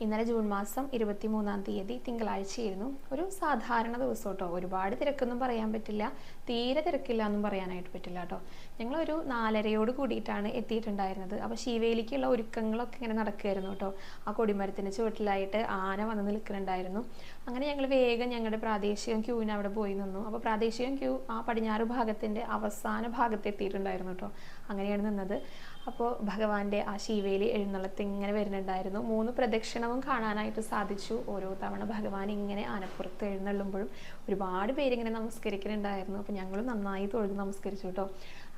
ഇന്നലെ ജൂൺ മാസം ഇരുപത്തി മൂന്നാം തീയതി തിങ്കളാഴ്ചയായിരുന്നു. ഒരു സാധാരണ ദിവസം കേട്ടോ. ഒരുപാട് തിരക്കൊന്നും പറയാൻ പറ്റില്ല. തീരെ തിരക്കില്ല എന്നും പറയാനായിട്ട് പറ്റില്ല കേട്ടോ. ഞങ്ങളൊരു നാലരയോട് കൂടിയിട്ടാണ് എത്തിയിട്ടുണ്ടായിരുന്നത്. അപ്പോൾ ശിവേലിക്കുള്ള ഒരുക്കങ്ങളൊക്കെ ഇങ്ങനെ നടക്കുകയായിരുന്നു കേട്ടോ. ആ കൊടിമരത്തിന്റെ ചുവട്ടിലായിട്ട് ആന വന്ന് നിൽക്കുന്നുണ്ടായിരുന്നു. അങ്ങനെ ഞങ്ങൾ വേഗം ഞങ്ങളുടെ പ്രാദേശികം ക്യൂവിന് അവിടെ പോയി നിന്നു. അപ്പോൾ പ്രാദേശികം ക്യൂ ആ പടിഞ്ഞാറ് ഭാഗത്തിന്റെ അവസാന ഭാഗത്ത് എത്തിയിട്ടുണ്ടായിരുന്നു കേട്ടോ. അങ്ങനെയാണ് നിന്നത്. അപ്പോൾ ഭഗവാന്റെ ആ ശിവയിലെ എഴുന്നള്ളത്ത് ഇങ്ങനെ വരുന്നുണ്ടായിരുന്നു. മൂന്ന് പ്രദക്ഷിണവും കാണാനായിട്ട് സാധിച്ചു. ഓരോ തവണ ഭഗവാൻ ഇങ്ങനെ ആനപ്പുറത്ത് എഴുന്നള്ളുമ്പോഴും ഒരുപാട് പേരിങ്ങനെ നമസ്കരിക്കുന്നുണ്ടായിരുന്നു അപ്പോൾ ഞങ്ങളും നന്നായി തൊഴുത് നമസ്കരിച്ചു കേട്ടോ.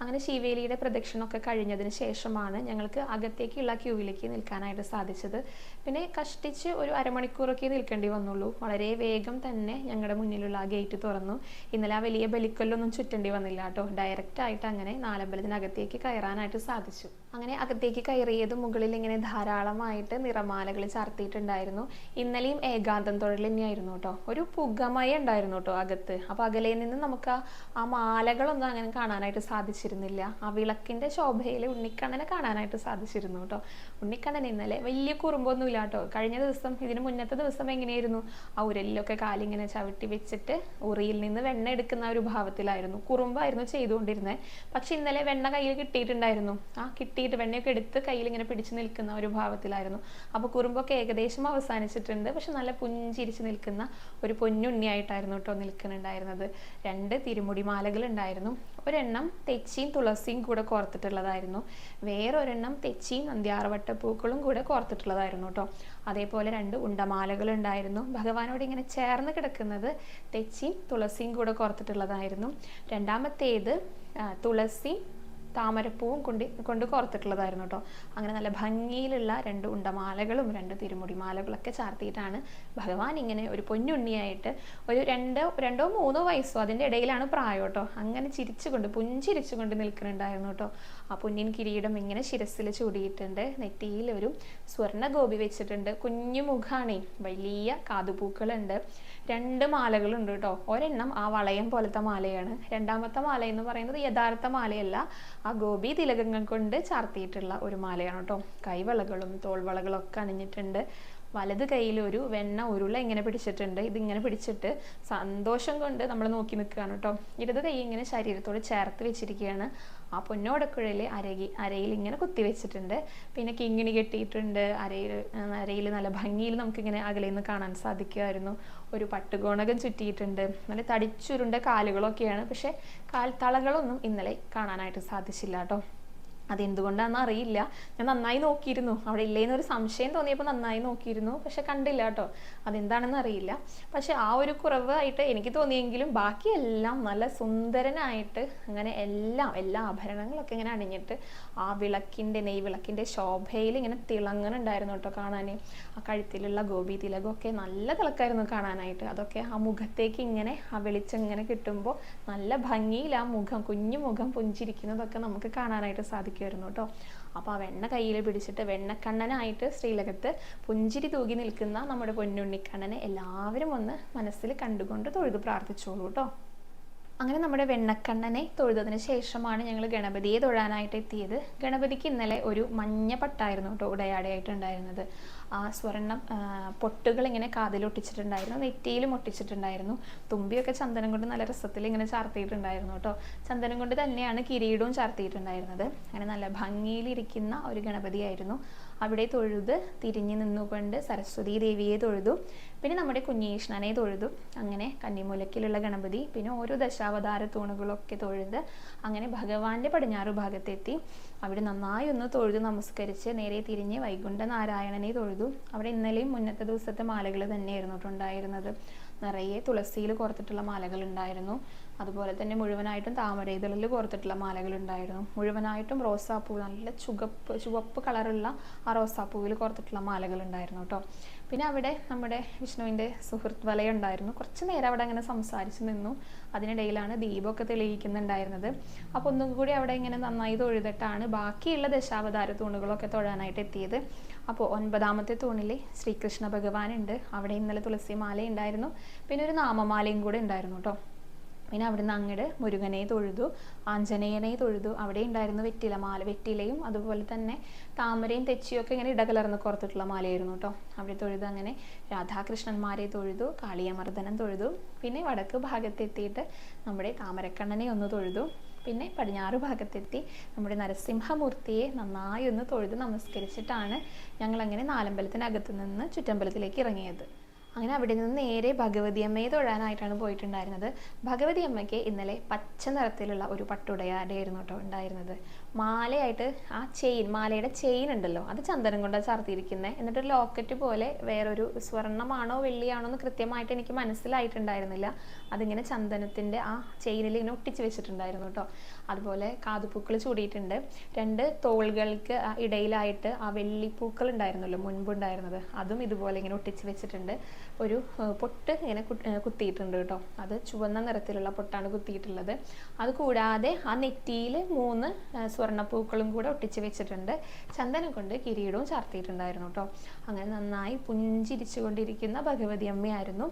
അങ്ങനെ ശിവേലിയുടെ പ്രദക്ഷിണമൊക്കെ കഴിഞ്ഞതിന് ശേഷമാണ് ഞങ്ങൾക്ക് അകത്തേക്കുള്ള ക്യൂവിലേക്ക് നിൽക്കാനായിട്ട് സാധിച്ചത്. പിന്നെ കഷ്ടിച്ച് ഒരു അരമണിക്കൂറൊക്കെ നിൽക്കേണ്ടി വന്നുള്ളൂ. വളരെ വേഗം തന്നെ ഞങ്ങളുടെ മുന്നിലുള്ള ആ ഗേറ്റ് തുറന്നു. ഇന്നലെ ആ വലിയ ബലിക്കൊല്ലൊന്നും ചുറ്റേണ്ടി വന്നില്ല കേട്ടോ. ഡയറക്റ്റ് ആയിട്ട് അങ്ങനെ നാലമ്പലത്തിനകത്തേക്ക് കയറാനായിട്ട് സാധിച്ചു. അങ്ങനെ അകത്തേക്ക് കയറിയത് മുകളിൽ ഇങ്ങനെ ധാരാളമായിട്ട് നിറമാലകൾ ചാർത്തിയിട്ടുണ്ടായിരുന്നു. ഇന്നലെയും ഏകാന്തം തൊഴിൽ തന്നെയായിരുന്നു കേട്ടോ. ഒരു പുകമയ ഉണ്ടായിരുന്നു കേട്ടോ അകത്ത്. അപ്പോൾ അകലെ നിന്ന് നമുക്ക് ആ- മാലകളൊന്നും അങ്ങനെ കാണാനായിട്ട് സാധിച്ചിരുന്നില്ല. ആ വിളക്കിന്റെ ശോഭയിൽ ഉണ്ണിക്കണ്ണനെ കാണാനായിട്ട് സാധിച്ചിരുന്നു കേട്ടോ. ഉണ്ണിക്കണ്ണൻ ഇന്നലെ വലിയ കുറുമ്പൊന്നുമില്ല കേട്ടോ. കഴിഞ്ഞ ദിവസം ഇതിന് മുന്നത്തെ ദിവസം എങ്ങനെയായിരുന്നു? ആ ഉരലിലൊക്കെ കാലിങ്ങനെ ചവിട്ടി വെച്ചിട്ട് ഉറിയിൽ നിന്ന് വെണ്ണ എടുക്കുന്ന ഒരു ഭാവത്തിലായിരുന്നു. കുറുമ്പായിരുന്നു ചെയ്തുകൊണ്ടിരുന്നത്. പക്ഷെ ഇന്നലെ വെണ്ണ കയ്യിൽ കിട്ടിയിട്ടുണ്ടായിരുന്നു. ആ കിട്ടിയിട്ട് വെണ്ണയൊക്കെ എടുത്ത് കയ്യിൽ ഇങ്ങനെ പിടിച്ചു നിൽക്കുന്ന ഒരു ഭാവത്തിലായിരുന്നു. അപ്പോൾ കുറുമ്പൊക്കെ ഏകദേശം അവസാനിച്ചിട്ടുണ്ട്. പക്ഷെ നല്ല പുഞ്ചിരിച്ച് നിൽക്കുന്ന ഒരു പൊന്നുണ്ണിയായിട്ടായിരുന്നു കേട്ടോ നിൽക്കുന്നുണ്ടായിരുന്നത്. രണ്ട് തിരുമുടി മാലകൾ ഉണ്ടായിരുന്നു ഒരെണ്ണം തെച്ചിയും തുളസിയും കൂടെ കോർത്തിട്ടുള്ളതായിരുന്നു. വേറൊരെണ്ണം തെച്ചിയും നന്ദ്യാർവട്ടപ്പൂക്കളും കൂടെ കോർത്തിട്ടുള്ളതായിരുന്നു കേട്ടോ. അതേപോലെ രണ്ട് ഉണ്ടമാലകൾ ഉണ്ടായിരുന്നു ഭഗവാനോട് ഇങ്ങനെ ചേർന്ന് കിടക്കുന്നത് തെച്ചിയും തുളസിയും കൂടെ കോർത്തിട്ടുള്ളതായിരുന്നു. രണ്ടാമത്തേത് തുളസി താമരപ്പൂവും കൊണ്ട് കൊണ്ട് കോർത്തിട്ടുള്ളതായിരുന്നു കേട്ടോ അങ്ങനെ നല്ല ഭംഗിയിലുള്ള രണ്ട് ഉണ്ടമാലകളും രണ്ട് തിരുമുടിമാലകളൊക്കെ ചാർത്തിയിട്ടാണ് ഭഗവാൻ ഇങ്ങനെ ഒരു പൊന്നുണ്ണിയായിട്ട് ഒരു രണ്ടോ രണ്ടോ മൂന്നോ വയസ്സോ അതിന്റെ ഇടയിലാണ് പ്രായം കേട്ടോ അങ്ങനെ ചിരിച്ചുകൊണ്ട് പുഞ്ചിരിച്ചുകൊണ്ട് നിൽക്കുന്നുണ്ടായിരുന്നു കേട്ടോ ആ പൊന്നിൻ കിരീടം ഇങ്ങനെ ശിരസിൽ ചൂടിയിട്ടുണ്ട്. നെറ്റിയിൽ ഒരു സ്വർണ ഗോപി വെച്ചിട്ടുണ്ട്. കുഞ്ഞു മുഖാണേ. വലിയ കാതുപൂക്കളുണ്ട്. രണ്ട് മാലകളുണ്ട് കേട്ടോ. ഒരെണ്ണം ആ വളയം പോലത്തെ മാലയാണ്. രണ്ടാമത്തെ മാല എന്ന് പറയുന്നത് യഥാർത്ഥ മാലയല്ല. ആ ഗോപി തിലകങ്ങൾ കൊണ്ട് ചാർത്തിയിട്ടുള്ള ഒരു മാലയാണ് കേട്ടോ. കൈവളകളും തോൾവളകളും ഒക്കെ അണിഞ്ഞിട്ടുണ്ട്. വലത് കയ്യിൽ ഒരു വെണ്ണ ഉരുള ഇങ്ങനെ പിടിച്ചിട്ടുണ്ട്. ഇതിങ്ങനെ പിടിച്ചിട്ട് സന്തോഷം കൊണ്ട് നമ്മൾ നോക്കി നിൽക്കുകയാണ് കേട്ടോ. ഇടത് കൈ ഇങ്ങനെ ശരീരത്തോട് ചേർത്ത് വെച്ചിരിക്കുകയാണ്. ആ പൊന്നോടക്കുഴയിൽ അരകി അരയിൽ ഇങ്ങനെ കുത്തി വെച്ചിട്ടുണ്ട്. പിന്നെ കിങ്ങിണി കെട്ടിയിട്ടുണ്ട്. അരയിൽ അരയിൽ നല്ല ഭംഗിയിൽ നമുക്കിങ്ങനെ അകലെ നിന്ന് കാണാൻ സാധിക്കുമായിരുന്നു. ഒരു പട്ടുകോണകം ചുറ്റിയിട്ടുണ്ട്. നല്ല തടിച്ചുരുണ്ട കാലുകളൊക്കെയാണ്. പക്ഷേ കാൽത്തളകളൊന്നും ഇന്നലെ കാണാനായിട്ട് സാധിച്ചില്ല കേട്ടോ. അതെന്തുകൊണ്ടാണെന്ന് അറിയില്ല. ഞാൻ നന്നായി നോക്കിയിരുന്നു. അവിടെ ഇല്ലേന്നൊരു സംശയം തോന്നിയപ്പോൾ നന്നായി നോക്കിയിരുന്നു. പക്ഷെ കണ്ടില്ല കേട്ടോ. അതെന്താണെന്ന് അറിയില്ല. പക്ഷെ ആ ഒരു കുറവായിട്ട് എനിക്ക് തോന്നിയെങ്കിലും ബാക്കിയെല്ലാം നല്ല സുന്ദരനായിട്ട് അങ്ങനെ എല്ലാം എല്ലാ ആഭരണങ്ങളൊക്കെ ഇങ്ങനെ അണിഞ്ഞിട്ട് ആ വിളക്കിന്റെ നെയ് വിളക്കിന്റെ ശോഭയിൽ ഇങ്ങനെ തിളങ്ങുന്നുണ്ടായിരുന്നു കേട്ടോ കാണാൻ ആ കഴുത്തിലുള്ള ഗോപി തിലകമൊക്കെ നല്ല തിളക്കായിരുന്നു കാണാനായിട്ട്. അതൊക്കെ ആ മുഖത്തേക്ക് ഇങ്ങനെ ആ വെളിച്ചം ഇങ്ങനെ കിട്ടുമ്പോൾ നല്ല ഭംഗിയിൽ ആ മുഖം കുഞ്ഞു മുഖം പുഞ്ചിരിക്കുന്നതൊക്കെ നമുക്ക് കാണാനായിട്ട് സാധിക്കുമായിരുന്നു കേട്ടോ. അപ്പോൾ ആ വെണ്ണ കയ്യിൽ പിടിച്ചിട്ട് വെണ്ണക്കണ്ണനായിട്ട് ശ്രീലകത്ത് പുഞ്ചിരി തൂകി നിൽക്കുന്ന നമ്മുടെ പൊന്നുണ്ണിക്കണ്ണനെ എല്ലാവരും ഒന്ന് മനസ്സിൽ കണ്ടുകൊണ്ട് തൊഴുത് പ്രാർത്ഥിച്ചോളൂ കേട്ടോ. അങ്ങനെ നമ്മുടെ വെണ്ണക്കണ്ണനെ തൊഴുതതിന് ശേഷമാണ് ഞങ്ങൾ ഗണപതിയെ തൊഴാനായിട്ട് എത്തിയത്. ഗണപതിക്ക് ഇന്നലെ ഒരു മഞ്ഞ പട്ടായിരുന്നു കേട്ടോ ഉടയാടയായിട്ടുണ്ടായിരുന്നത്. ആ സ്വർണം പൊട്ടുകൾ ഇങ്ങനെ കാതിലൊട്ടിച്ചിട്ടുണ്ടായിരുന്നു നെറ്റിയിലും ഒട്ടിച്ചിട്ടുണ്ടായിരുന്നു. തുമ്പിയൊക്കെ ചന്ദനം കൊണ്ട് നല്ല രസത്തിൽ ഇങ്ങനെ ചാർത്തിയിട്ടുണ്ടായിരുന്നു കേട്ടോ. ചന്ദനം കൊണ്ട് തന്നെയാണ് കിരീടവും ചാർത്തിയിട്ടുണ്ടായിരുന്നത്. അങ്ങനെ നല്ല ഭംഗിയിലിരിക്കുന്ന ഒരു ഗണപതിയായിരുന്നു. അവിടെ തൊഴുത് തിരിഞ്ഞു നിന്നുകൊണ്ട് സരസ്വതി ദേവിയെ തൊഴുതു. പിന്നെ നമ്മുടെ കുഞ്ഞീഷ്ണനെ തൊഴുതു. അങ്ങനെ കന്നിമൂലക്കിലുള്ള ഗണപതി പിന്നെ ഓരോ ദശാവതാര തൂണുകളൊക്കെ തൊഴുത് അങ്ങനെ ഭഗവാന്റെ പടിഞ്ഞാറ് ഭാഗത്തെത്തി. അവിടെ നന്നായി ഒന്ന് തൊഴുതു നമസ്കരിച്ച് നേരെ തിരിഞ്ഞ് വൈകുണ്ഠ നാരായണനെ തൊഴുതു. അവിടെ ഇന്നലെയും മുന്നത്തെ ദിവസത്തെ മാലകൾ തന്നെയായിരുന്നു ഉണ്ടായിരുന്നത്. നിറയെ തുളസിയിൽ കോർത്തിട്ടുള്ള മാലകൾ ഉണ്ടായിരുന്നു. അതുപോലെ തന്നെ മുഴുവനായിട്ടും താമര ഇതളിൽ കോർത്തിട്ടുള്ള മാലകൾ ഉണ്ടായിരുന്നു. മുഴുവനായിട്ടും റോസാപ്പൂ നല്ല ചുവപ്പ് ചുവപ്പ് കളറുള്ള ആ റോസാപ്പൂവിൽ കോർത്തിട്ടുള്ള മാലകൾ ഉണ്ടായിരുന്നു കേട്ടോ. പിന്നെ അവിടെ നമ്മുടെ വിഷ്ണുവിന്റെ സുഹൃത്ത് വലയം ഉണ്ടായിരുന്നു കുറച്ച് നേരം അവിടെ അങ്ങനെ സംസാരിച്ചു നിന്നു. അതിനിടയിലാണ് ദീപമൊക്കെ തെളിയിക്കുന്നുണ്ടായിരുന്നത്. അപ്പോൾ ഒന്നും കൂടി അവിടെ ഇങ്ങനെ നന്നായി തൊഴുതിട്ടാണ് ബാക്കിയുള്ള ദശാവതാര തൂണുകളൊക്കെ തൊഴാനായിട്ട് എത്തിയത്. അപ്പോൾ ഒൻപതാമത്തെ തൂണിൽ ശ്രീകൃഷ്ണ ഭഗവാനുണ്ട്. അവിടെ ഇന്നലെ തുളസി മാല ഉണ്ടായിരുന്നു പിന്നെ ഒരു നാമമാലയും കൂടെ ഉണ്ടായിരുന്നു കേട്ടോ. പിന്നെ അവിടുന്ന് അങ്ങട് മുരുകനെ തൊഴുതു ആഞ്ജനേയനെ തൊഴുതു. അവിടെ ഉണ്ടായിരുന്നു വെറ്റില മാല വെറ്റിലയും അതുപോലെ തന്നെ താമരയും തെച്ചിയും ഒക്കെ ഇങ്ങനെ ഇടകലർന്ന് കുറത്തിട്ടുള്ള മാലയായിരുന്നു കേട്ടോ അവിടെ തൊഴുതു അങ്ങനെ രാധാകൃഷ്ണന്മാരെ തൊഴുതു കാളിയമർദ്ദനം തൊഴുതു. പിന്നെ വടക്ക് ഭാഗത്തെത്തിയിട്ട് നമ്മുടെ താമരക്കണ്ണനെ ഒന്ന് തൊഴുതു. പിന്നെ പടിഞ്ഞാറ് ഭാഗത്തെത്തി നമ്മുടെ നരസിംഹമൂർത്തിയെ നന്നായി ഒന്ന് തൊഴുത് നമസ്കരിച്ചിട്ടാണ് ഞങ്ങൾ അങ്ങനെ നാലമ്പലത്തിനകത്ത് നിന്ന് ചുറ്റമ്പലത്തിലേക്ക് ഇറങ്ങിയത്. അങ്ങനെ അവിടെ നിന്ന് നേരെ ഭഗവതി അമ്മയെ തൊഴാനായിട്ടാണ് പോയിട്ടുണ്ടായിരുന്നത്. ഭഗവതി അമ്മയ്ക്ക് ഇന്നലെ പച്ച നിറത്തിലുള്ള ഒരു പട്ടുടയാടെയായിരുന്നു കേട്ടോ ഉണ്ടായിരുന്നത്. മാലയായിട്ട് ആ ചെയിൻ മാലയുടെ ചെയിൻ ഉണ്ടല്ലോ അത് ചന്ദനം കൊണ്ടാണ് ചാർത്തിയിരിക്കുന്നത് എന്നിട്ട് ഒരു ലോക്കറ്റ് പോലെ വേറൊരു സ്വർണമാണോ വെള്ളിയാണോ എന്ന് കൃത്യമായിട്ട് എനിക്ക് മനസ്സിലായിട്ടുണ്ടായിരുന്നില്ല. അതിങ്ങനെ ചന്ദനത്തിന്റെ ആ ചെയിനിൽ ഇങ്ങനെ ഒട്ടിച്ച് വെച്ചിട്ടുണ്ടായിരുന്നു കേട്ടോ. അതുപോലെ കാതുപൂക്കൾ ചൂടിയിട്ടുണ്ട്. രണ്ട് തോളുകൾക്ക് ഇടയിലായിട്ട് ആ വെള്ളിപ്പൂക്കൾ ഉണ്ടായിരുന്നല്ലോ മുൻപുണ്ടായിരുന്നത് അതും ഇതുപോലെ ഇങ്ങനെ ഒട്ടിച്ച് വെച്ചിട്ടുണ്ട്. ഒരു പൊട്ട് ഇങ്ങനെ കുത്തിയിട്ടുണ്ട് കേട്ടോ. അത് ചുവന്ന നിറത്തിലുള്ള പൊട്ടാണ് കുത്തിയിട്ടുള്ളത്. അത് കൂടാതെ ആ നെറ്റിയിൽ മൂന്ന് ഏഹ്, സ്വർണപ്പൂക്കളും കൂടെ ഒട്ടിച്ച് വെച്ചിട്ടുണ്ട്. ചന്ദനം കൊണ്ട് കിരീടവും ചാർത്തിയിട്ടുണ്ടായിരുന്നു കേട്ടോ അങ്ങനെ നന്നായി പുഞ്ചിരിച്ചു കൊണ്ടിരിക്കുന്ന ഭഗവതി അമ്മയായിരുന്നു.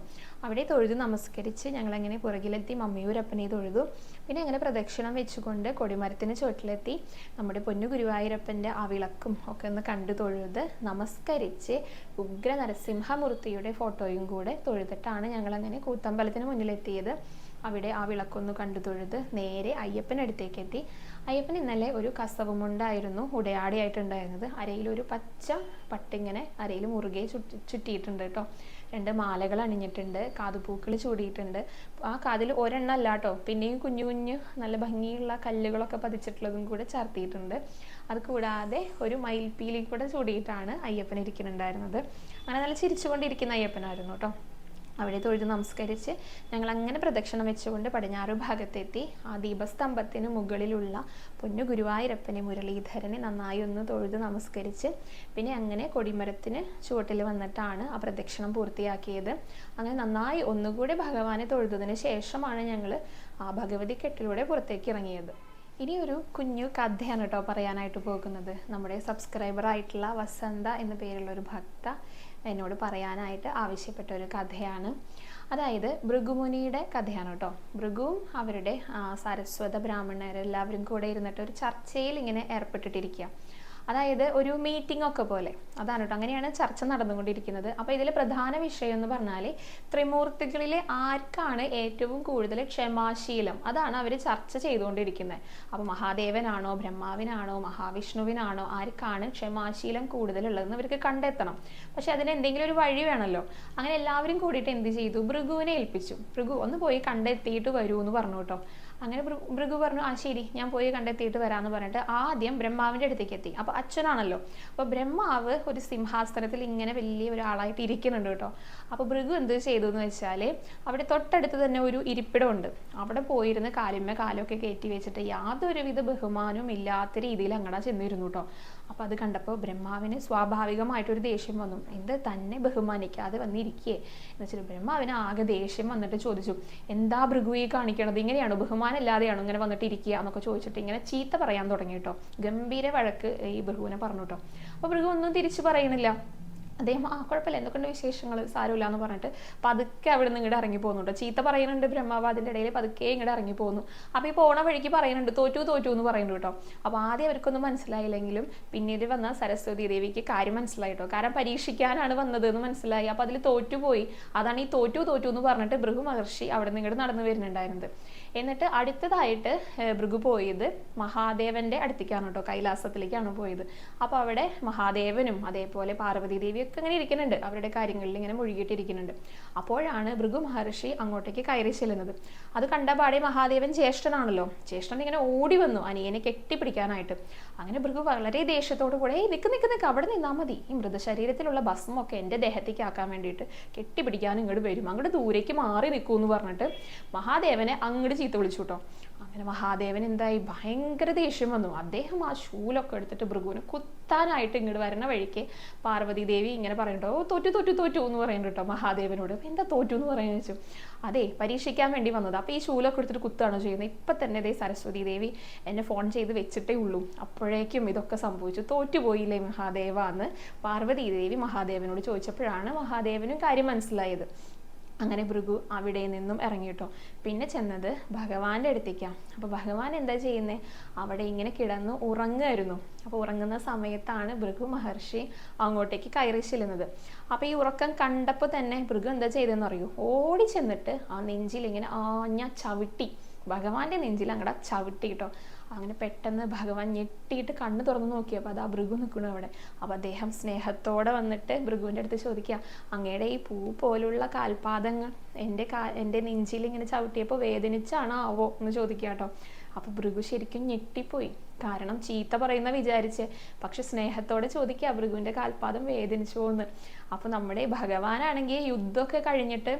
അവിടെ തൊഴുതു നമസ്കരിച്ച് ഞങ്ങളങ്ങനെ പുറകിലെത്തി മമ്മിയൂരപ്പനെ തൊഴുതു. പിന്നെ അങ്ങനെ പ്രദക്ഷിണം വെച്ചുകൊണ്ട് കൊടിമരത്തിന് ചുവട്ടിലെത്തി. നമ്മുടെ പൊന്നു ഗുരുവായൂരപ്പന്റെ ആ വിളക്കും ഒക്കെ ഒന്ന് കണ്ടു തൊഴുത് നമസ്കരിച്ച് ഉഗ്ര നരസിംഹമൂർത്തിയുടെ ഫോട്ടോയും കൂടെ തൊഴുതിട്ടാണ് ഞങ്ങളങ്ങനെ കൂത്തമ്പലത്തിന് മുന്നിലെത്തിയത്. അവിടെ ആ വിളക്കൊന്ന് കണ്ടു തൊഴുത് നേരെ അയ്യപ്പനടുത്തേക്ക് എത്തി അയ്യപ്പൻ ഇന്നലെ ഒരു കസവുമുണ്ടായിരുന്നു ഉടയാടിയായിട്ടുണ്ടായിരുന്നത്. അരയിൽ ഒരു പച്ച പട്ടിങ്ങനെ അരയിൽ മുറുകെ ചുറ്റി ചുറ്റിയിട്ടുണ്ട് കേട്ടോ. രണ്ട് മാലകൾ അണിഞ്ഞിട്ടുണ്ട് കാതുപൂക്കൾ ചൂടിയിട്ടുണ്ട്. ആ കാതിൽ ഒരെണ്ണം അല്ല കേട്ടോ പിന്നെയും കുഞ്ഞു കുഞ്ഞു നല്ല ഭംഗിയുള്ള കല്ലുകളൊക്കെ പതിച്ചിട്ടുള്ളതും കൂടെ ചാർത്തിയിട്ടുണ്ട്. അത് കൂടാതെ ഒരു മയിൽപ്പീലി കൂടെ ചൂടിയിട്ടാണ് അയ്യപ്പൻ ഇരിക്കുന്നുണ്ടായിരുന്നത്. അങ്ങനെ നല്ല ചിരിച്ചുകൊണ്ടിരിക്കുന്ന അയ്യപ്പനായിരുന്നു കേട്ടോ. അവിടെ തൊഴുത് നമസ്കരിച്ച് ഞങ്ങൾ അങ്ങനെ പ്രദക്ഷിണം വെച്ചുകൊണ്ട് പടിഞ്ഞാറ് ഭാഗത്തെത്തി. ആ ദീപസ്തംഭത്തിന് മുകളിലുള്ള പൊന്നു ഗുരുവായൂരപ്പനെ മുരളീധരനെ നന്നായി ഒന്ന് തൊഴുത് നമസ്കരിച്ച് പിന്നെ അങ്ങനെ കൊടിമരത്തിന് ചുവട്ടിൽ വന്നിട്ടാണ് ആ പ്രദക്ഷിണം പൂർത്തിയാക്കിയത്. അങ്ങനെ നന്നായി ഒന്നുകൂടി ഭഗവാനെ തൊഴുതതിന് ശേഷമാണ് ഞങ്ങൾ ആ ഭഗവതി കെട്ടിലൂടെ പുറത്തേക്ക് ഇറങ്ങിയത്. ഇനി ഒരു കുഞ്ഞു കഥയാണ് കേട്ടോ പറയാനായിട്ട് പോകുന്നത്. നമ്മുടെ സബ്സ്ക്രൈബർ ആയിട്ടുള്ള വസന്ത എന്ന പേരുള്ള ഒരു ഭക്ത എന്നോട് പറയാനായിട്ട് ആവശ്യപ്പെട്ട ഒരു കഥയാണ്. അതായത് ഭൃഗുമുനിയുടെ കഥയാണ് കേട്ടോ. ഭൃഗുവും അവരുടെ സരസ്വത ബ്രാഹ്മണരെല്ലാവരും കൂടെ ഇരുന്നിട്ട് ഒരു ചർച്ചയിൽ ഇങ്ങനെ ഏർപ്പെട്ടിട്ടിരിക്കുക. അതായത് ഒരു മീറ്റിംഗ് ഒക്കെ പോലെ. അതാണ് കേട്ടോ അങ്ങനെയാണ് ചർച്ച നടന്നുകൊണ്ടിരിക്കുന്നത്. അപ്പോൾ ഇതിലെ പ്രധാന വിഷയം എന്ന് പറഞ്ഞാൽ ത്രിമൂർത്തികളിലെ ആർക്കാണ് ഏറ്റവും കൂടുതൽ ക്ഷമാശീലം? അതാണ് അവർ ചർച്ച ചെയ്തുകൊണ്ടിരിക്കുന്നത്. അപ്പോൾ മഹാദേവനാണോ ബ്രഹ്മാവിനാണോ മഹാവിഷ്ണുവിനാണോ ആർക്കാണ് ക്ഷമാശീലം കൂടുതലുള്ളതെന്ന് അവർക്ക് കണ്ടെത്തണം. പക്ഷെ അതിന് എന്തെങ്കിലും ഒരു വഴി വേണമല്ലോ അങ്ങനെ എല്ലാവരും കൂടിയിട്ട് എന്ത് ചെയ്തു? ഭൃഗുവിനെ ഏൽപ്പിച്ചു. ഭൃഗു ഒന്ന് പോയി കണ്ടെത്തിയിട്ട് വരൂ എന്ന് പറഞ്ഞു കേട്ടോ അങ്ങനെ ഭൃഗു പറഞ്ഞു ആ ശരി ഞാൻ പോയി കണ്ടെത്തിയിട്ട് വരാമെന്ന് പറഞ്ഞിട്ട് ആദ്യം ബ്രഹ്മാവിന്റെ അടുത്തേക്ക് എത്തി. അപ്പോൾ അച്ഛനാണല്ലോ. അപ്പോൾ ബ്രഹ്മാവ് ഒരു സിംഹാസനത്തിൽ ഇങ്ങനെ വലിയ ഒരാളായിട്ട് ഇരിക്കുന്നുണ്ട് കേട്ടോ. അപ്പോൾ ഭൃഗു എന്ത് ചെയ്തു എന്ന് വെച്ചാൽ അവിടെ തൊട്ടടുത്ത് തന്നെ ഒരു ഇരിപ്പിടമുണ്ട്. അവിടെ പോയിരുന്ന് കാലിന്മേ കാലൊക്കെ കയറ്റി വെച്ചിട്ട് യാതൊരുവിധ ബഹുമാനവും ഇല്ലാത്ത രീതിയിൽ അങ്ങനെ ചെന്നിരുന്നു കേട്ടോ. അപ്പോൾ അത് കണ്ടപ്പോൾ ബ്രഹ്മാവിന് സ്വാഭാവികമായിട്ടൊരു ദേഷ്യം വന്നു. എന്ത് തന്നെ ബഹുമാനിക്കാതെ വന്നിരിക്കേ? എന്ന് വെച്ചാൽ ബ്രഹ്മാവിന് ആകെ ദേഷ്യം വന്നിട്ട് ചോദിച്ചു. എന്താ ഭൃഗുവി കാണിക്കണത്? ഇങ്ങനെയാണോ? ബഹുമാനം ഇല്ലാതെയാണോ ഇങ്ങനെ വന്നിട്ട് ഇരിക്കുക? എന്നൊക്കെ ചോദിച്ചിട്ട് ഇങ്ങനെ ചീത്ത പറയാൻ തുടങ്ങി കേട്ടോ. ഗംഭീര വഴക്ക് ഈ ഭൃഗുവിനെ പറഞ്ഞു കേട്ടോ. അപ്പോൾ ഭൃഗു ഒന്നും തിരിച്ചു പറയണില്ല. അദ്ദേഹം ആ കുഴപ്പമില്ല. എന്തൊക്കെയുണ്ട് വിശേഷങ്ങൾ സാരമില്ല എന്ന് പറഞ്ഞിട്ട് പതുക്കെ അവിടെ നിന്ന് ഇങ്ങോട്ട് ഇറങ്ങി പോകുന്നുണ്ട്. ചീത്ത പറയുന്നുണ്ട് ബ്രഹ്മാവ് അതിന്റെ ഇടയിൽ പതുക്കെ ഇങ്ങോട്ട് ഇറങ്ങി പോകുന്നു. അപ്പോൾ ഈ പോണ വഴിക്ക് പറയുന്നുണ്ട് തോറ്റു തോറ്റു എന്ന് പറയുന്നുണ്ട് കേട്ടോ. അപ്പോൾ ആദ്യം അവർക്കൊന്നും മനസ്സിലായില്ലെങ്കിലും പിന്നീട് വന്ന സരസ്വതി ദേവിക്ക് കാര്യം മനസ്സിലായി കേട്ടോ. കാരണം പരീക്ഷിക്കാനാണ് വന്നത് എന്ന് മനസ്സിലായി. അപ്പോൾ അതിൽ തോറ്റുപോയി അതാണ് ഈ തോറ്റു തോറ്റു എന്ന് പറഞ്ഞിട്ട് ബൃഹു മഹർഷി അവിടെ നിന്ന് ഇങ്ങോട്ട് നടന്നു വരുന്നുണ്ടായിരുന്നത്. എന്നിട്ട് അടുത്തതായിട്ട് ഭൃഗു പോയത് മഹാദേവന്റെ അടുത്തേക്കാണ് കേട്ടോ കൈലാസത്തിലേക്കാണ് പോയത്. അപ്പോൾ അവിടെ മഹാദേവനും അതേപോലെ പാർവതി ദേവിയൊക്കെ ഇങ്ങനെ ഇരിക്കുന്നുണ്ട്. അവരുടെ കാര്യങ്ങളിൽ ഇങ്ങനെ മുഴുകിയിട്ടിരിക്കുന്നുണ്ട്. അപ്പോഴാണ് ഭൃഗു മഹർഷി അങ്ങോട്ടേക്ക് കയറി ചെല്ലുന്നത്. അത് കണ്ട പാടെ മഹാദേവൻ ജ്യേഷ്ഠനാണല്ലോ. ജ്യേഷ്ഠൻ ഇങ്ങനെ ഓടി വന്നു അനിയനെ കെട്ടിപ്പിടിക്കാനായിട്ട്. അങ്ങനെ ഭൃഗു വളരെ ദേഷ്യത്തോടു കൂടെ "ഏയ് നിക്ക് നിക്ക് നിൽക്ക് അവിടെ നിന്നാൽ മതി. ഈ മൃതശരീരത്തിലുള്ള ഭസ്മൊക്കെ എന്റെ ദേഹത്തേക്ക് ആക്കാൻ വേണ്ടിയിട്ട് കെട്ടിപ്പിടിക്കാൻ ഇങ്ങോട്ട് വരും. അങ്ങോട്ട് ദൂരേക്ക് മാറി നിൽക്കൂ എന്ന് പറഞ്ഞിട്ട് മഹാദേവനെ അങ്ങോട്ട് ചീത്ത വിളിച്ചു കേട്ടോ അങ്ങനെ മഹാദേവൻ എന്തായി? ഭയങ്കര ദേഷ്യം വന്നു. അദ്ദേഹം ആ ശൂലൊക്കെ എടുത്തിട്ട് ഭൃഗുവിനെ കുത്താനായിട്ട് ഇങ്ങോട്ട് വരുന്ന വഴിക്ക് പാർവതി ദേവി ഇങ്ങനെ പറയണ്ടോ തോറ്റു തോറ്റു തോറ്റു എന്ന് പറയുന്നുണ്ട് കേട്ടോ മഹാദേവനോട്. "അപ്പൊ എന്താ തോറ്റു എന്ന് പറയുന്നത് വെച്ചു അതെ പരീക്ഷിക്കാൻ വേണ്ടി വന്നത്. അപ്പോൾ ഈ ശൂലൊക്കെ എടുത്തിട്ട് കുത്താണോ ചെയ്യുന്നത്? ഇപ്പം തന്നെ ദേ സരസ്വതി ദേവി എന്നെ ഫോൺ ചെയ്ത് വെച്ചിട്ടേ ഉള്ളൂ. അപ്പോഴേക്കും ഇതൊക്കെ സംഭവിച്ചു. തോറ്റുപോയില്ലേ മഹാദേവ എന്ന് പാർവതി ദേവി മഹാദേവനോട് ചോദിച്ചപ്പോഴാണ് മഹാദേവനും കാര്യം മനസ്സിലായത്. അങ്ങനെ ഭൃഗു അവിടെ നിന്നും ഇറങ്ങിയിട്ടോ. പിന്നെ ചെന്നത് ഭഗവാന്റെ അടുത്തേക്കാണ് അപ്പോൾ ഭഗവാൻ എന്താ ചെയ്യുന്നേ? അവിടെ ഇങ്ങനെ കിടന്ന് ഉറങ്ങായിരുന്നു. അപ്പോൾ ഉറങ്ങുന്ന സമയത്താണ് ഭൃഗു മഹർഷി അങ്ങോട്ടേക്ക് കയറി ചെല്ലുന്നത്. അപ്പോൾ ഈ ഉറക്കം കണ്ടപ്പോൾ തന്നെ ഭൃഗു എന്താ ചെയ്തതെന്ന് അറിയൂ? ഓടി ചെന്നിട്ട് ആ നെഞ്ചിൽ ഇങ്ങനെ ആഞ്ഞ ചവിട്ടി. ഭഗവാന്റെ നെഞ്ചിൽ അങ്ങടെ ചവിട്ടി കേട്ടോ. അങ്ങനെ പെട്ടെന്ന് ഭഗവാൻ ഞെട്ടിയിട്ട് കണ്ണു തുറന്നു നോക്കിയപ്പോൾ അത് ആ ഭൃഗു നിൽക്കണു അവിടെ. അപ്പോൾ അദ്ദേഹം സ്നേഹത്തോടെ വന്നിട്ട് ഭൃഗുവിന്റെ അടുത്ത് ചോദിക്കുക അങ്ങയുടെ ഈ പൂ പോലുള്ള കാൽപാദങ്ങൾ എന്റെ കാ എന്റെ നെഞ്ചിൽ ഇങ്ങനെ ചവിട്ടിയപ്പോൾ വേദനിച്ചാണോ ആവോ എന്ന് ചോദിക്കുക കേട്ടോ. അപ്പോൾ ഭൃഗു ശരിക്കും ഞെട്ടിപ്പോയി. കാരണം ചീത്ത പറയുന്ന വിചാരിച്ച്. പക്ഷെ സ്നേഹത്തോടെ ചോദിക്കുക ഭൃഗുവിന്റെ കാൽപാദം വേദനിച്ചോ എന്ന് അപ്പോൾ നമ്മുടെ ഭഗവാനാണെങ്കിൽ യുദ്ധമൊക്കെ കഴിഞ്ഞിട്ട്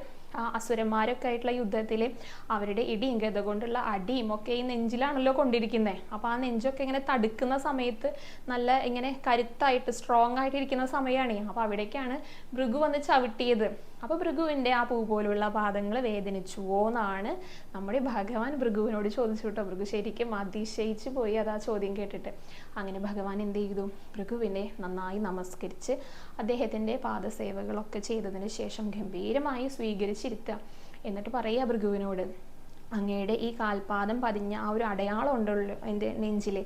അസുരന്മാരൊക്കെ ആയിട്ടുള്ള യുദ്ധത്തിൽ അവരുടെ ഇടിയും ഗത കൊണ്ടുള്ള അടിയും ഒക്കെ ഈ നെഞ്ചിലാണല്ലോ കൊണ്ടിരിക്കുന്നത് അപ്പോൾ ആ നെഞ്ചൊക്കെ ഇങ്ങനെ തടുക്കുന്ന സമയത്ത് നല്ല ഇങ്ങനെ കരുത്തായിട്ട് സ്ട്രോങ് ആയിട്ട് ഇരിക്കുന്ന സമയമാണ് അപ്പോൾ അവിടേക്കാണ് ഭൃഗു വന്ന് ചവിട്ടിയത്. അപ്പോൾ ഭൃഗുവിന്റെ ആ പൂ പോലുള്ള പാദങ്ങൾ വേദനിച്ചുവോ എന്നാണ് നമ്മുടെ ഭഗവാൻ ഭൃഗുവിനോട് ചോദിച്ചു കേട്ടോ. ഭൃഗു ശരിക്കും അതിശയിച്ചു പോയി അത് ആ ചോദ്യം കേട്ടിട്ട്. അങ്ങനെ ഭഗവാൻ എന്ത് ചെയ്തു? ഭൃഗുവിനെ നന്നായി നമസ്കരിച്ച് അദ്ദേഹത്തിന്റെ പാദസേവകളൊക്കെ ചെയ്തതിന് ശേഷം ഗംഭീരമായി സ്വീകരിച്ചിരുത്തുക. എന്നിട്ട് പറയുക ഭൃഗുവിനോട് അങ്ങയുടെ ഈ കാൽപാദം പതിഞ്ഞ ആ ഒരു അടയാളം ഉണ്ടല്ലോ എന്റെ നെഞ്ചിൽ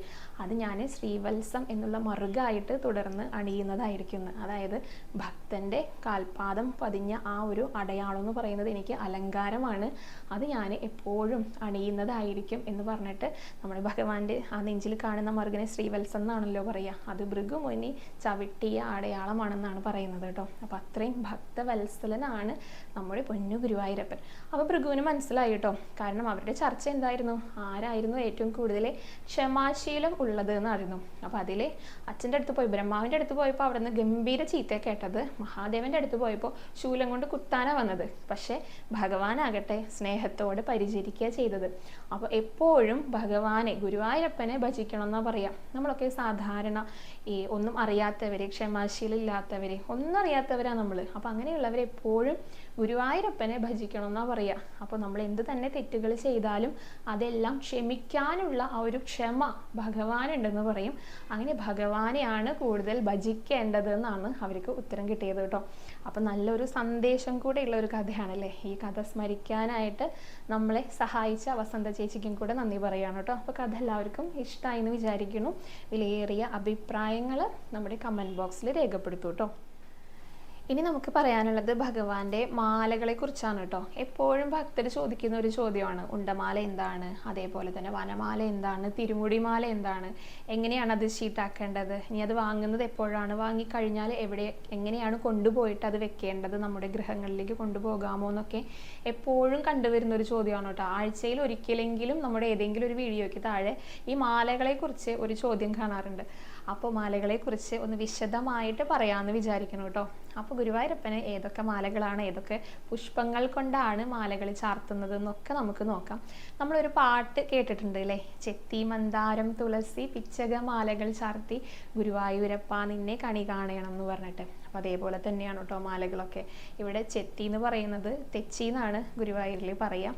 അത് ഞാൻ ശ്രീവത്സം എന്നുള്ള മറുകായിട്ട് തുടർന്ന് അണിയുന്നതായിരിക്കും അതായത് ഭക്തന്റെ കാൽപാദം പതിഞ്ഞ ആ ഒരു അടയാളം എന്ന് പറയുന്നത് എനിക്ക് അലങ്കാരമാണ്. അത് ഞാൻ എപ്പോഴും അണിയുന്നതായിരിക്കും എന്ന് പറഞ്ഞിട്ട് നമ്മുടെ ഭഗവാന്റെ ആ നെഞ്ചിൽ കാണുന്ന മറുകനെ ശ്രീവത്സം എന്നാണല്ലോ പറയുക അത് ഭൃഗുമുനി ചവിട്ടിയ അടയാളമാണെന്നാണ് പറയുന്നത് കേട്ടോ. അപ്പം അത്രയും ഭക്തവത്സലനാണ് നമ്മുടെ പൊന്നു ഗുരുവായൂരപ്പൻ. അപ്പോൾ ഭൃഗുവിന് മനസ്സിലായി കേട്ടോ. കാരണം അവരുടെ ചർച്ച എന്തായിരുന്നു? ആരായിരുന്നു ഏറ്റവും കൂടുതൽ ക്ഷമാശീലം ഉള്ളത് എന്നായിരുന്നു അപ്പോൾ അതിൽ അച്ഛന്റെ അടുത്ത് പോയി ബ്രഹ്മാവിന്റെ അടുത്ത് പോയപ്പോൾ അവിടെ നിന്ന് ഗംഭീര ചീത്ത കേട്ടത് മഹാദേവന്റെ അടുത്ത് പോയപ്പോൾ ശൂലം കൊണ്ട് കുത്താനാണ് വന്നത്. പക്ഷേ ഭഗവാനാകട്ടെ സ്നേഹത്തോടെ പരിചരിക്കുക ചെയ്തത്. അപ്പോൾ എപ്പോഴും ഭഗവാനെ ഗുരുവായൂരപ്പനെ ഭജിക്കണം എന്നാ പറയാം. നമ്മളൊക്കെ സാധാരണ ഈ ഒന്നും അറിയാത്തവരെ ക്ഷമാശീലില്ലാത്തവർ ഒന്നും അറിയാത്തവരാ നമ്മൾ അപ്പോൾ അങ്ങനെയുള്ളവരെ എപ്പോഴും ഗുരുവായൂരപ്പനെ ഭജിക്കണം എന്നാ പറയുക അപ്പോൾ നമ്മൾ എന്ത് തന്നെ തെറ്റുകൾ ചെയ്താലും അതെല്ലാം ക്ഷമിക്കാനുള്ള ആ ഒരു ക്ഷമ ഭഗവാനുണ്ടെന്ന് പറയും. അങ്ങനെ ഭഗവാനെയാണ് കൂടുതൽ ഭജിക്കേണ്ടത് എന്നാണ് അവർക്ക് ഉത്തരം കിട്ടിയത് കേട്ടോ. അപ്പം നല്ലൊരു സന്ദേശം കൂടെ ഉള്ള ഒരു കഥയാണല്ലേ? ഈ കഥ സ്മരിക്കാനായിട്ട് നമ്മളെ സഹായിച്ച വസന്ത ചേച്ചിക്കും കൂടെ നന്ദി പറയുകയാണ് കേട്ടോ. അപ്പോൾ കഥ എല്ലാവർക്കും ഇഷ്ടമായി എന്ന് വിചാരിക്കുന്നു. വിലയേറിയ അഭിപ്രായങ്ങൾ നമ്മുടെ കമന്റ് ബോക്സിൽ രേഖപ്പെടുത്തൂ കേട്ടോ. ഇനി നമുക്ക് പറയാനുള്ളത് ഭഗവാന്റെ മാലകളെ കുറിച്ചാണ് കേട്ടോ എപ്പോഴും ഭക്തർ ചോദിക്കുന്ന ഒരു ചോദ്യമാണ്. ഉണ്ടമാല എന്താണ്? അതേപോലെ തന്നെ വനമാല എന്താണ്? തിരുമുടിമാല എന്താണ്? എങ്ങനെയാണ് അത് ഷീട്ടാക്കേണ്ടത് ഇനി അത് വാങ്ങുന്നത് എപ്പോഴാണ്? വാങ്ങിക്കഴിഞ്ഞാൽ എവിടെ? എങ്ങനെയാണ് കൊണ്ടുപോയിട്ട് അത് വെക്കേണ്ടത്? നമ്മുടെ ഗൃഹങ്ങളിലേക്ക് കൊണ്ടുപോകാമോ എന്നൊക്കെ എപ്പോഴും കണ്ടുവരുന്ന ഒരു ചോദ്യമാണ് കേട്ടോ ആഴ്ചയിൽ ഒരിക്കലെങ്കിലും നമ്മുടെ ഏതെങ്കിലും ഒരു വീഡിയോയ്ക്ക് താഴെ ഈ മാലകളെ കുറിച്ച് ഒരു ചോദ്യം കാണാറുണ്ട്. അപ്പോൾ മാലകളെക്കുറിച്ച് ഒന്ന് വിശദമായിട്ട് പറയാമെന്ന് വിചാരിക്കണം കേട്ടോ. അപ്പോൾ ഗുരുവായൂരപ്പന് ഏതൊക്കെ മാലകളാണ് ഏതൊക്കെ പുഷ്പങ്ങൾ കൊണ്ടാണ് മാലകൾ ചാർത്തുന്നത് എന്നൊക്കെ നമുക്ക് നോക്കാം. നമ്മളൊരു പാട്ട് കേട്ടിട്ടുണ്ട് അല്ലേ? ചെത്തി മന്ദാരം തുളസി പിച്ചക മാലകൾ ചാർത്തി ഗുരുവായൂരപ്പ നിന്നെ കണി കാണണം എന്ന് പറഞ്ഞിട്ട്. അപ്പോൾ അതേപോലെ തന്നെയാണ് കേട്ടോ മാലകളൊക്കെ. ഇവിടെ ചെത്തി എന്ന് പറയുന്നത് തെച്ചി എന്നാണ് ഗുരുവായൂരിൽ പറയുക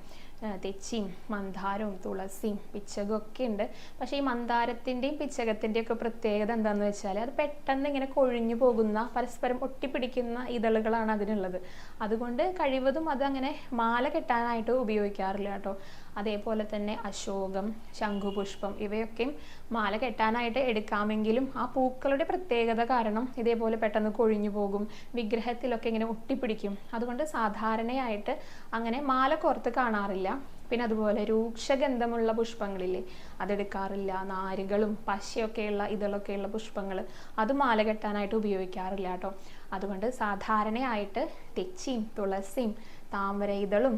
തെച്ചിയും മന്ദാരവും തുളസിയും പിച്ചകും ഒക്കെ ഉണ്ട്. പക്ഷേ ഈ മന്ദാരത്തിന്റെയും പിച്ചകത്തിന്റെയും ഒക്കെ പ്രത്യേകത എന്താണെന്ന് വെച്ചാൽ അത് പെട്ടെന്ന് ഇങ്ങനെ കൊഴിഞ്ഞു പോകുന്ന പരസ്പരം ഒട്ടിപ്പിടിക്കുന്ന ഇതളുകളാണ് അതിനുള്ളത്. അതുകൊണ്ട് കഴിവതും അതങ്ങനെ മാല കെട്ടാനായിട്ട് ഉപയോഗിക്കാറില്ല കേട്ടോ. അതേപോലെ തന്നെ അശോകം ശംഖുപുഷ്പം ഇവയൊക്കെയും മാല കെട്ടാനായിട്ട് എടുക്കാമെങ്കിലും ആ പൂക്കളുടെ പ്രത്യേകത കാരണം ഇതേപോലെ പെട്ടെന്ന് കൊഴിഞ്ഞു പോകും വിഗ്രഹത്തിലൊക്കെ ഇങ്ങനെ ഒട്ടിപ്പിടിക്കും. അതുകൊണ്ട് സാധാരണയായിട്ട് അങ്ങനെ മാല കോർത്ത് കാണാറില്ല. പിന്നെ അതുപോലെ രൂക്ഷഗന്ധമുള്ള പുഷ്പങ്ങളില്ലേ അതെടുക്കാറില്ല. നാരുകളും പശയൊക്കെയുള്ള ഇതളൊക്കെയുള്ള പുഷ്പങ്ങൾ അത് മാല കെട്ടാനായിട്ട് ഉപയോഗിക്കാറില്ല കേട്ടോ. അതുകൊണ്ട് സാധാരണയായിട്ട് തെച്ചിയും തുളസിയും താമര ഇതളും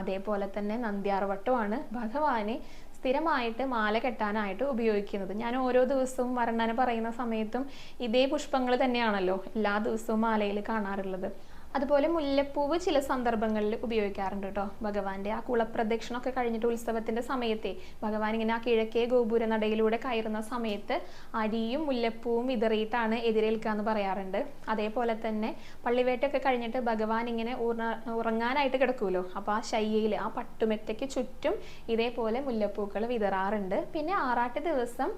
അതേപോലെ തന്നെ നന്ദ്യാർവട്ടമാണ് ഭഗവാനെ സ്ഥിരമായിട്ട് മാല കെട്ടാനായിട്ട് ഉപയോഗിക്കുന്നത്. ഞാൻ ഓരോ ദിവസവും വർണന പറയുന്ന സമയത്തും ഇതേ പുഷ്പങ്ങൾ തന്നെയാണല്ലോ എല്ലാ ദിവസവും മാലയിൽ കാണാറുള്ളത്. അതുപോലെ മുല്ലപ്പൂവ് ചില സന്ദർഭങ്ങളിൽ ഉപയോഗിക്കാറുണ്ട് കേട്ടോ ഭഗവാന്റെ ആ കുളപ്രദക്ഷിണമൊക്കെ കഴിഞ്ഞിട്ട് ഉത്സവത്തിന്റെ സമയത്തെ ഭഗവാൻ ഇങ്ങനെ ആ കിഴക്കേ ഗോപുര നടയിലൂടെ കയറുന്ന സമയത്ത് അരിയും മുല്ലപ്പൂവും വിതറിയിട്ടാണ് എതിരേൽക്കുക എന്ന് പറയാറുണ്ട്. അതേപോലെ തന്നെ പള്ളിവേട്ടൊക്കെ കഴിഞ്ഞിട്ട് ഭഗവാൻ ഇങ്ങനെ ഉറങ്ങാനായിട്ട് കിടക്കുമല്ലോ അപ്പോൾ ആ ശയ്യയിൽ ആ പട്ടുമെറ്റയ്ക്ക് ചുറ്റും ഇതേപോലെ മുല്ലപ്പൂക്കൾ വിതറാറുണ്ട്. പിന്നെ ആറാട്ട് ദിവസം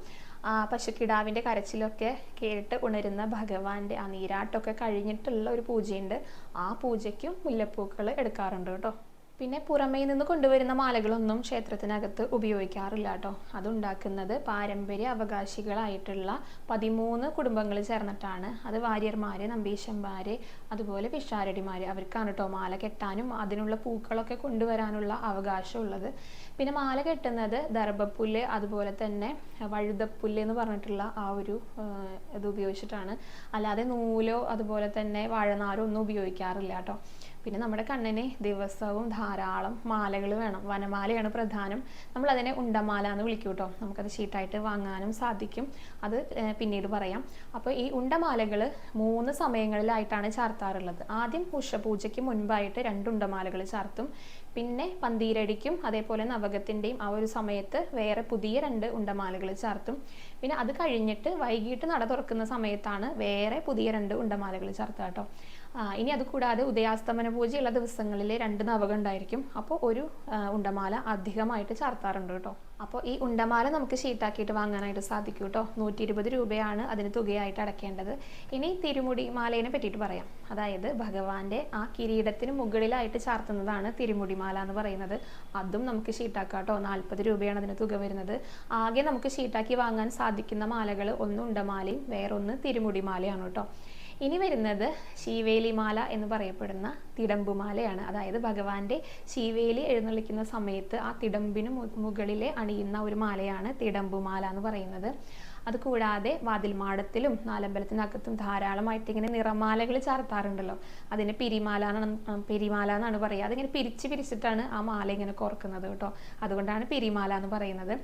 പശുക്കിടാവിന്റെ കരച്ചിലൊക്കെ കേട്ട് ഉണരുന്ന ഭഗവാന്റെ ആ നീരാട്ടൊക്കെ കഴിഞ്ഞിട്ടുള്ള ഒരു പൂജയുണ്ട്. ആ പൂജയ്ക്കും മുല്ലപ്പൂക്കൾ എടുക്കാറുണ്ട് കേട്ടോ. പിന്നെ പുറമേ നിന്ന് കൊണ്ടുവരുന്ന മാലകളൊന്നും ക്ഷേത്രത്തിനകത്ത് ഉപയോഗിക്കാറില്ല കേട്ടോ അതുണ്ടാക്കുന്നത് പാരമ്പര്യ അവകാശികളായിട്ടുള്ള പതിമൂന്ന് കുടുംബങ്ങൾ ചേർന്നിട്ടാണ്. അത് വാര്യർമാര് നമ്പീശന്മാര് അതുപോലെ പിഷാരടിമാർ അവർക്കാണ് കേട്ടോ മാല കെട്ടാനും അതിനുള്ള പൂക്കളൊക്കെ കൊണ്ടുവരാനുള്ള അവകാശമുള്ളത് പിന്നെ മാല കെട്ടുന്നത് ദർഭപ്പുല്ല് അതുപോലെ തന്നെ വഴുതപ്പുല്ല് എന്ന് പറഞ്ഞിട്ടുള്ള ആ ഒരു ഇത് ഉപയോഗിച്ചിട്ടാണ്. അല്ലാതെ നൂലോ അതുപോലെ തന്നെ വാഴനാരോ ഒന്നും ഉപയോഗിക്കാറില്ല കേട്ടോ പിന്നെ നമ്മുടെ കണ്ണിന് ദിവസവും ധാരാളം മാലകൾ വേണം. വനമാലയാണ് പ്രധാനം. നമ്മൾ അതിനെ ഉണ്ടമാല എന്ന് വിളിക്കും കേട്ടോ നമുക്കത് ഷീട്ടായിട്ട് വാങ്ങാനും സാധിക്കും. അത് പിന്നീട് പറയാം. അപ്പോൾ ഈ ഉണ്ടമാലകൾ മൂന്ന് സമയങ്ങളിലായിട്ടാണ് ചാർത്താറുള്ളത്. ആദ്യം ഉഷപൂജയ്ക്ക് മുൻപായിട്ട് രണ്ട് ഉണ്ടമാലകൾ ചാർത്തും. പിന്നെ പന്തീരടിക്കും അതേപോലെ നവകത്തിന്റെയും ആ ഒരു സമയത്ത് വേറെ പുതിയ രണ്ട് ഉണ്ടമാലകൾ ചാർത്തും. പിന്നെ അത് കഴിഞ്ഞിട്ട് വൈകിട്ട് നട തുറക്കുന്ന സമയത്താണ് വേറെ പുതിയ രണ്ട് ഉണ്ടമാലകൾ ചാർത്തുക കേട്ടോ ഇനി അത് കൂടാതെ ഉദയാസ്തമന പൂജയുള്ള ദിവസങ്ങളിൽ രണ്ട് നവകം ഉണ്ടായിരിക്കും. അപ്പോൾ ഒരു ഉണ്ടമാല അധികമായിട്ട് ചാർത്താറുണ്ട് കേട്ടോ. അപ്പോൾ ഈ ഉണ്ടമാല നമുക്ക് ഷീട്ടാക്കിയിട്ട് വാങ്ങാനായിട്ട് സാധിക്കും കേട്ടോ. നൂറ്റി ഇരുപത് രൂപയാണ് അതിന് തുകയായിട്ട് അടക്കേണ്ടത് ഇനി തിരുമുടി മാലേനെ പറ്റിയിട്ട് പറയാം. അതായത് ഭഗവാന്റെ ആ കിരീടത്തിന് മുകളിലായിട്ട് ചാർത്തുന്നതാണ് തിരുമുടി മാല എന്ന് പറയുന്നത്. അതും നമുക്ക് ഷീട്ടാക്കാം കേട്ടോ. നാൽപ്പത് രൂപയാണ് അതിന് തുക വരുന്നത്. ആകെ നമുക്ക് ഷീട്ടാക്കി വാങ്ങാൻ സാധിക്കുന്ന മാലകൾ ഒന്ന് ഉണ്ടമാലയും വേറൊന്ന് തിരുമുടി മാലയാണ് കേട്ടോ. ഇനി വരുന്നത് ശീവേലിമാല എന്ന് പറയപ്പെടുന്ന തിടമ്പുമാലയാണ്. അതായത് ഭഗവാന്റെ ശീവേലി എഴുന്നള്ളിക്കുന്ന സമയത്ത് ആ തിടമ്പിന് മുകളിലെ അണിയുന്ന ഒരു മാലയാണ് തിടമ്പുമാല എന്ന് പറയുന്നത്. അതുകൂടാതെ വാതിൽമാടത്തിലും നാലമ്പലത്തിനകത്തും ധാരാളമായിട്ട് ഇങ്ങനെ നിറമാലകൾ ചാർത്താറുണ്ടല്ലോ. അതിന് പിരിമാല പിരിമാല എന്നാണ് പറയുക. അതിങ്ങനെ പിരിച്ച് പിരിച്ചിട്ടാണ് ആ മാല ഇങ്ങനെ കോർക്കുന്നത് കേട്ടോ. അതുകൊണ്ടാണ് പിരിമാല എന്ന് പറയുന്നത്.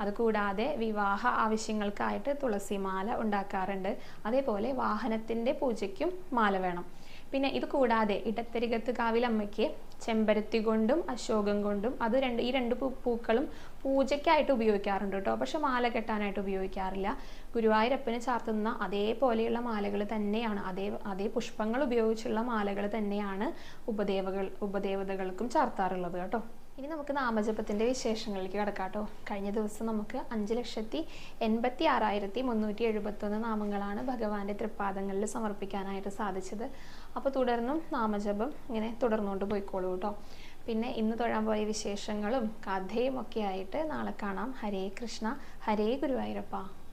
അതുകൂടാതെ വിവാഹ ആവശ്യങ്ങൾക്കായിട്ട് തുളസിമാല ഉണ്ടാക്കാറുണ്ട്. അതേപോലെ വാഹനത്തിന്റെ പൂജയ്ക്കും മാല വേണം. പിന്നെ ഇത് കൂടാതെ ഇടത്തരികത്ത് കാവിലമ്മയ്ക്ക് ചെമ്പരത്തി കൊണ്ടും അശോകം കൊണ്ടും അത് രണ്ട് ഈ രണ്ട് പൂക്കളും പൂജയ്ക്കായിട്ട് ഉപയോഗിക്കാറുണ്ട് കേട്ടോ. പക്ഷെ മാല കെട്ടാനായിട്ട് ഉപയോഗിക്കാറില്ല. ഗുരുവായൂരപ്പന് ചാർത്തുന്ന അതേപോലെയുള്ള മാലകൾ തന്നെയാണ്. അതേ അതേ പുഷ്പങ്ങൾ ഉപയോഗിച്ചുള്ള മാലകൾ തന്നെയാണ് ഉപദേവകൾ ഉപദേവതകൾക്കും ചാർത്താറുള്ളത് കേട്ടോ. ഇനി നമുക്ക് നാമജപത്തിന്റെ വിശേഷങ്ങളിലേക്ക് കിടക്കാം കേട്ടോ. കഴിഞ്ഞ ദിവസം നമുക്ക് അഞ്ച് ലക്ഷത്തി എൺപത്തി ആറായിരത്തി മുന്നൂറ്റി എഴുപത്തൊന്ന് നാമങ്ങളാണ് ഭഗവാന്റെ തൃപ്പാദങ്ങളിൽ സമർപ്പിക്കാനായിട്ട് സാധിച്ചത്. അപ്പോൾ തുടർന്നും നാമജപം ഇങ്ങനെ തുടർന്നുകൊണ്ട് പോയിക്കോളൂ കേട്ടോ. പിന്നെ ഇന്ന് തൊഴാൻ പോയ വിശേഷങ്ങളും കഥയും ഒക്കെ ആയിട്ട് നാളെ കാണാം. ഹരേ കൃഷ്ണ. ഹരേ ഗുരുവായൂരപ്പ.